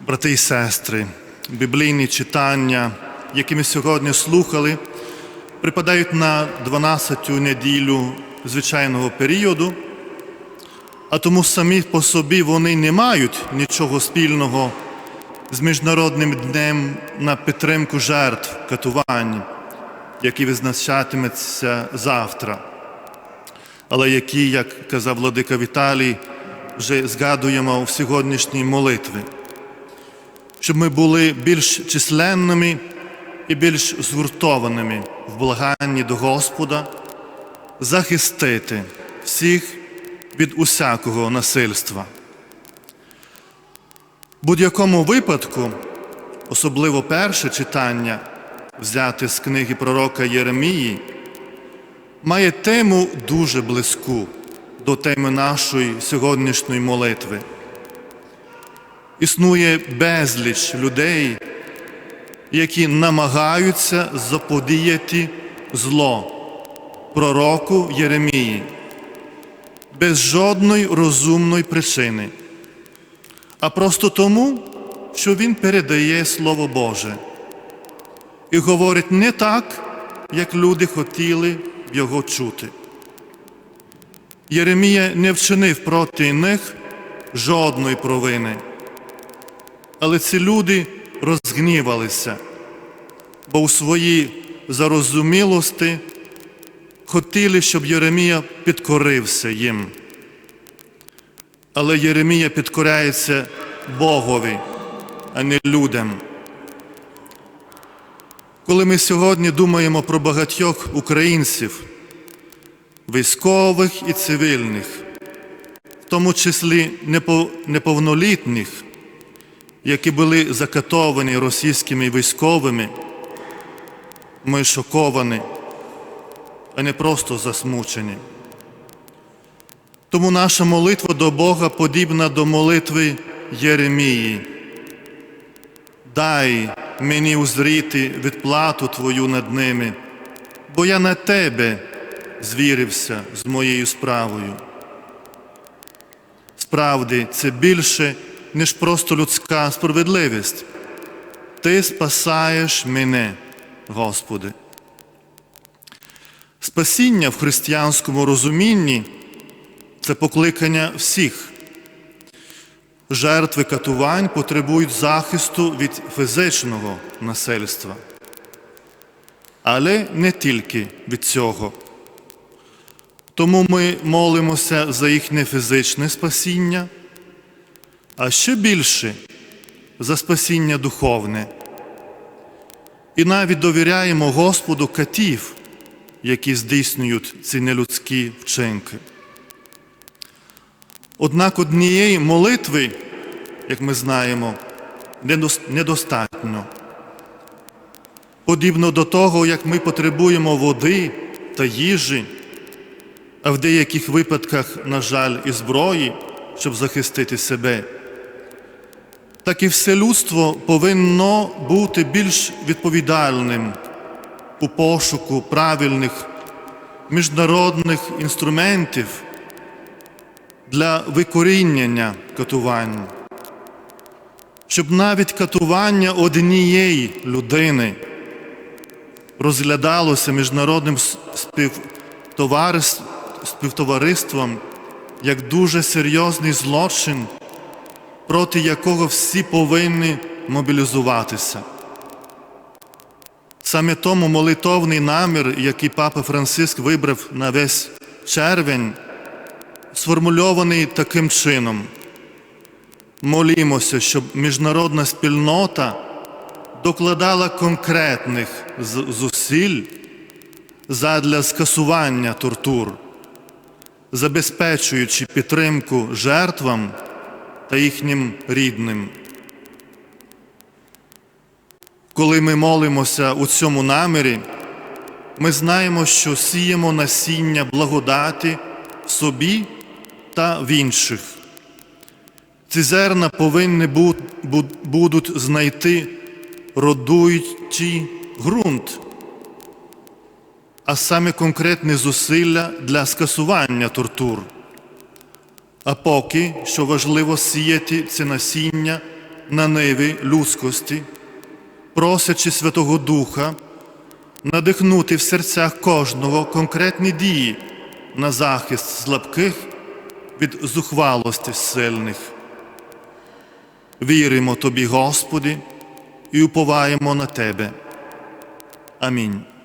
Брати і сестри, біблійні читання, які ми сьогодні слухали, припадають на 12-тю неділю звичайного періоду, а тому самі по собі вони не мають нічого спільного з Міжнародним днем на підтримку жертв катувань, який визначатиметься завтра, але які, як казав владика Віталій, вже згадуємо в сьогоднішній молитві щоб ми були більш численними і більш згуртованими в благанні до Господа, захистити всіх від усякого насильства. В будь-якому випадку, особливо перше читання, взяте з книги пророка Єремії, має тему дуже близьку до теми нашої сьогоднішньої молитви. Існує безліч людей, які намагаються заподіяти зло пророку Єремії без жодної розумної причини, а просто тому, що він передає Слово Боже і говорить не так, як люди хотіли його чути. Єремія не вчинив проти них жодної провини. Але ці люди розгнівалися, бо у своїй зарозумілості хотіли, щоб Єремія підкорився їм. Але Єремія підкоряється Богові, а не людям. Коли ми сьогодні думаємо про багатьох українців, військових і цивільних, в тому числі неповнолітніх, які були закатовані російськими військовими, ми шоковані, а не просто засмучені. Тому наша молитва до Бога подібна до молитви Єремії. Дай мені узріти відплату Твою над ними, бо я на Тебе звірився з моєю справою. Справді, це більше ніж просто людська справедливість. Ти спасаєш мене, Господи. Спасіння в християнському розумінні це покликання всіх. Жертви катувань потребують захисту від фізичного насильства. Але не тільки від цього. Тому ми молимося за їхнє фізичне спасіння а ще більше за спасіння духовне. І навіть довіряємо Господу катів, які здійснюють ці нелюдські вчинки. Однак однієї молитви, як ми знаємо, недостатньо. Подібно до того, як ми потребуємо води та їжі, а в деяких випадках, на жаль, і зброї, щоб захистити себе так і все людство повинно бути більш відповідальним у пошуку правильних міжнародних інструментів для викорінення катувань, щоб навіть катування однієї людини розглядалося міжнародним співтовариством як дуже серйозний злочин проти якого всі повинні мобілізуватися. Саме тому молитовний намір, який папа Франциск вибрав на весь червень, сформульований таким чином. Молімося, щоб міжнародна спільнота докладала конкретних зусиль задля скасування тортур, забезпечуючи підтримку жертвам та їхнім рідним. Коли ми молимося у цьому намірі, ми знаємо, що сіємо насіння благодаті в собі та в інших. Ці зерна повинні будуть знайти родуючий ґрунт, а саме конкретні зусилля для скасування тортур. А поки що важливо сіяти це насіння на ниві людськості, просячи Святого Духа надихнути в серцях кожного конкретні дії на захист слабких від зухвалості сильних. Віримо Тобі, Господи, і уповаємо на Тебе. Амінь.